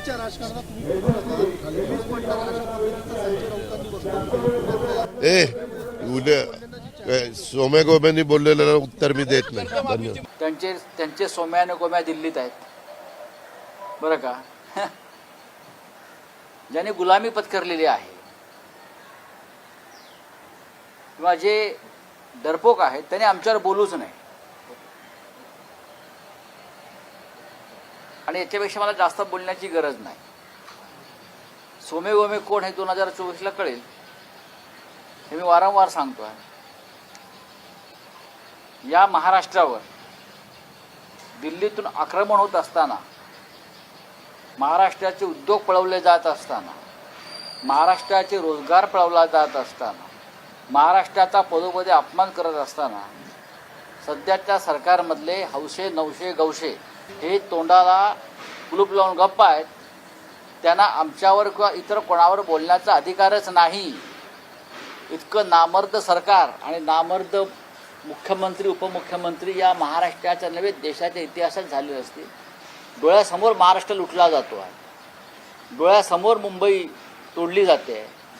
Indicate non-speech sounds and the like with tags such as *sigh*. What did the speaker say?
दिल्लीच्या राजकारणात. ए उद्या सोम्या गोम्यांनी बोललेलं उत्तर मी देत नाही. धन्यवाद. त्यांचे त्यांचे सोम्या आणि गोम्या दिल्लीत आहेत. बरं का? *laughs* ज्यांनी गुलामी पत्करलेली आहे. किंवा जे डरपोक आहेत त्यांनी आमच्यावर बोलूच नाही. आणि याच्यापेक्षा मला जास्त बोलण्याची गरज नाही. सोमे गोमे कोण हे दोन हजार चोवीसला कळेल. हे मी वारंवार सांगतो आहे या महाराष्ट्रावर दिल्लीतून आक्रमण होत असताना महाराष्ट्राचे उद्योग पळवले जात असताना महाराष्ट्राचे रोजगार पळवला जात असताना महाराष्ट्राचा पदोपदी अपमान करत असताना सध्याच्या सरकारमधले हौशे नवशे गवशे हे तोंडाला कुलूप लावून गप्प आहेत. त्यांना आमच्यावर किंवा इतर कोणावर बोलण्याचा अधिकारच नाही. इतकं नामर्द सरकार आणि नामर्द मुख्यमंत्री उपमुख्यमंत्री या महाराष्ट्राच्या नव्हे देशाच्या इतिहासात झाले असते डोळ्यासमोर महाराष्ट्र लुटला जातो आहे. डोळ्यासमोर मुंबई तोडली जाते